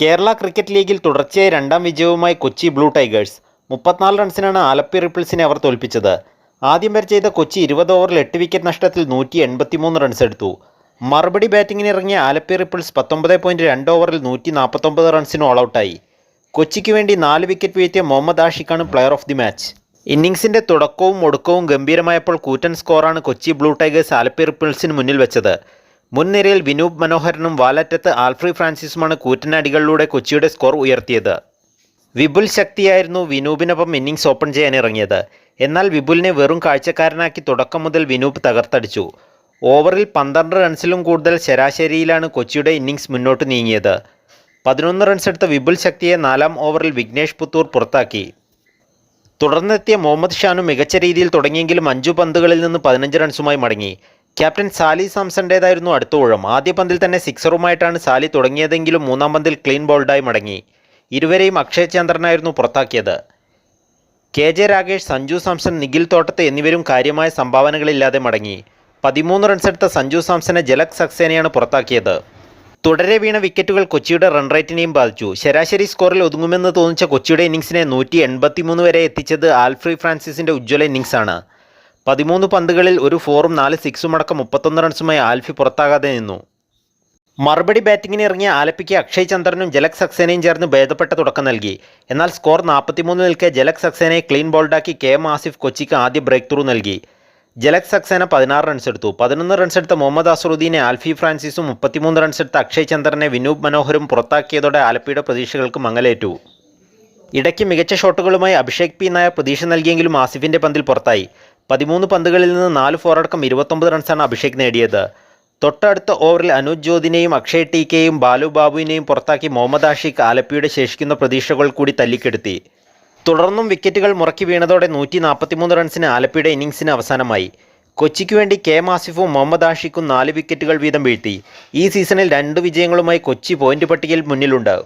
Kerala cricket ലീഗിൽ തുടർച്ചയായി രണ്ടാം വിജയവുമായി കൊച്ചി ബ്ലൂ ടൈഗേഴ്സ് മുപ്പത്തിനാല് റൺസിനാണ് ആലപ്പി റിപ്പിൾസിനെ അവർ തോൽപ്പിച്ചത്. ആദ്യം ബാറ്റ് ചെയ്ത കൊച്ചി ഇരുപത് ഓവറിൽ എട്ട് വിക്കറ്റ് നഷ്ടത്തിൽ നൂറ്റി എൺപത്തിമൂന്ന് റൺസ് എടുത്തു. മറുപടി ബാറ്റിങ്ങിന് ഇറങ്ങിയ ആലപ്പി റിപ്പിൾസ് പത്തൊമ്പത് പോയിന്റ് രണ്ട് ഓവറിൽ നൂറ്റി നാൽപ്പത്തൊമ്പത് റൺസിന് ഓൾ ഔട്ടായി കൊച്ചിക്ക് വേണ്ടി നാല് വിക്കറ്റ് വീഴ്ത്തിയ മുഹമ്മദ് ആഷിഖാണ് പ്ലെയർ ഓഫ് ദി മാച്ച് ഇന്നിംഗ്സിന്റെ തുടക്കവും ഒടുക്കവും ഗംഭീരമായപ്പോൾ കൂറ്റൻ സ്കോറാണ് കൊച്ചി ബ്ലൂ ടൈഗേഴ്സ് ആലപ്പി റിപ്പിൾസിന് മുന്നിൽ വെച്ചത്. മുൻനിരയിൽ വിനൂപ് മനോഹരനും വാലറ്റത്ത് ആൽഫ്രി ഫ്രാൻസിസുമാണ് കൂറ്റനടികളിലൂടെ കൊച്ചിയുടെ സ്കോർ ഉയർത്തിയത്. വിപുൽ ശക്തിയായിരുന്നു വിനൂപിനൊപ്പം ഇന്നിംഗ്സ് ഓപ്പൺ ചെയ്യാൻ ഇറങ്ങിയത്. എന്നാൽ വിപുലിനെ വെറും കാഴ്ചക്കാരനാക്കി തുടക്കം മുതൽ വിനൂപ് തകർത്തടിച്ചു. ഓവറിൽ പന്ത്രണ്ട് റൺസിലും കൂടുതൽ ശരാശരിയിലാണ് കൊച്ചിയുടെ ഇന്നിംഗ്സ് മുന്നോട്ട് നീങ്ങിയത്. പതിനൊന്ന് റൺസ് എടുത്ത വിപുൽ ശക്തിയെ നാലാം ഓവറിൽ വിഘ്നേഷ് പുത്തൂർ പുറത്താക്കി. തുടർന്നെത്തിയ മുഹമ്മദ് ഷാനും മികച്ച രീതിയിൽ തുടങ്ങിയെങ്കിലും അഞ്ചു പന്തുകളിൽ നിന്ന് പതിനഞ്ച് റൺസുമായി മടങ്ങി. ക്യാപ്റ്റൻ സാലി സാംസന്റേതായിരുന്നു അടുത്ത ഊഴം. ആദ്യ പന്തിൽ തന്നെ സിക്സറുമായിട്ടാണ് സാലി തുടങ്ങിയതെങ്കിലും മൂന്നാം പന്തിൽ ക്ലീൻ ബോൾഡായി മടങ്ങി. ഇരുവരെയും അക്ഷയ് ചന്ദ്രനായിരുന്നു പുറത്താക്കിയത്. കെ ജെ രാകേഷ് സഞ്ജു സാംസൺ നിഖിൽ തോട്ടത്ത് എന്നിവരും കാര്യമായ സംഭാവനകളില്ലാതെ മടങ്ങി. പതിമൂന്ന് റൺസ് എടുത്ത സഞ്ജു സാംസനെ ജലക് സക്സേനയാണ് പുറത്താക്കിയത്. തുടരെ വീണ വിക്കറ്റുകൾ കൊച്ചിയുടെ റൺ റേറ്റിനെയും ബാധിച്ചു. ശരാശരി സ്കോറിൽ ഒതുങ്ങുമെന്ന് തോന്നിച്ച കൊച്ചിയുടെ ഇന്നിംഗ്സിനെ നൂറ്റി എൺപത്തിമൂന്ന് വരെ എത്തിച്ചത് ആൽഫ്രി ഫ്രാൻസിസിന്റെ ഉജ്ജ്വല ഇന്നിംഗ്സാണ് പതിമൂന്ന് പന്തുകളിൽ ഒരു ഫോറും നാല് സിക്സും അടക്കം മുപ്പത്തൊന്ന് റൺസുമായി ആൽഫി പുറത്താകാതെ നിന്നു. മറുപടി ബാറ്റിങ്ങിന് ഇറങ്ങിയ ആലപ്പിക്ക് അക്ഷയ് ചന്ദ്രനും ജലക് സക്സേനയും ചേർന്ന് ഭേദപ്പെട്ട തുടക്കം നൽകി. എന്നാൽ സ്കോർ നാൽപ്പത്തിമൂന്ന് നിൽക്കെ ജലക് സക്സേനയെ ക്ലീൻ ബോൾഡാക്കി കെ എം ആസിഫ് കൊച്ചിക്ക് ആദ്യ ബ്രേക്ക് ത്രൂ നൽകി. ജലക് സക്സേന പതിനാറ് റൺസ് എടുത്തു. പതിനൊന്ന് റൺസ് എടുത്ത മുഹമ്മദ് അസറുദ്ദീനെ ആൽഫി ഫ്രാൻസിസും മുപ്പത്തിമൂന്ന് റൺസ് എടുത്ത അക്ഷയ് ചന്ദ്രനെ വിനൂപ് മനോഹരും പുറത്താക്കിയതോടെ ആലപ്പിയുടെ പ്രതീക്ഷകൾക്ക് മങ്ങലേറ്റു. ഇടയ്ക്ക് മികച്ച ഷോട്ടുകളുമായി അഭിഷേക് പി നായർ പ്രതീക്ഷ നൽകിയെങ്കിലും ആസിഫിന്റെ പന്തിൽ പുറത്തായി. പതിമൂന്ന് പന്തുകളിൽ നിന്ന് നാല് ഫോറടക്കം ഇരുപത്തൊമ്പത് റൺസാണ് അഭിഷേക് നേടിയത്. തൊട്ടടുത്ത ഓവറിൽ അനുജ് ജ്യോതിനെയും അക്ഷയ് ടി കെയും ബാലു ബാബുവിനെയും പുറത്താക്കി മുഹമ്മദ് ആഷിഖ് ആലപ്പിയുടെ ശേഷിക്കുന്ന പ്രതീക്ഷകൾ കൂടി തല്ലിക്കെടുത്തി. തുടർന്നും വിക്കറ്റുകൾ മുറക്കി വീണതോടെ നൂറ്റി നാൽപ്പത്തിമൂന്ന് റൺസിന് ആലപ്പിയുടെ ഇന്നിംഗ്സിന് അവസാനമായി. കൊച്ചിക്ക് വേണ്ടി കെ മാസിഫും മുഹമ്മദ് ആഷിഖും നാല് വിക്കറ്റുകൾ വീതം വീഴ്ത്തി. ഈ സീസണിൽ രണ്ട് വിജയങ്ങളുമായി കൊച്ചി പോയിന്റ് പട്ടികയിൽ മുന്നിലുണ്ട്.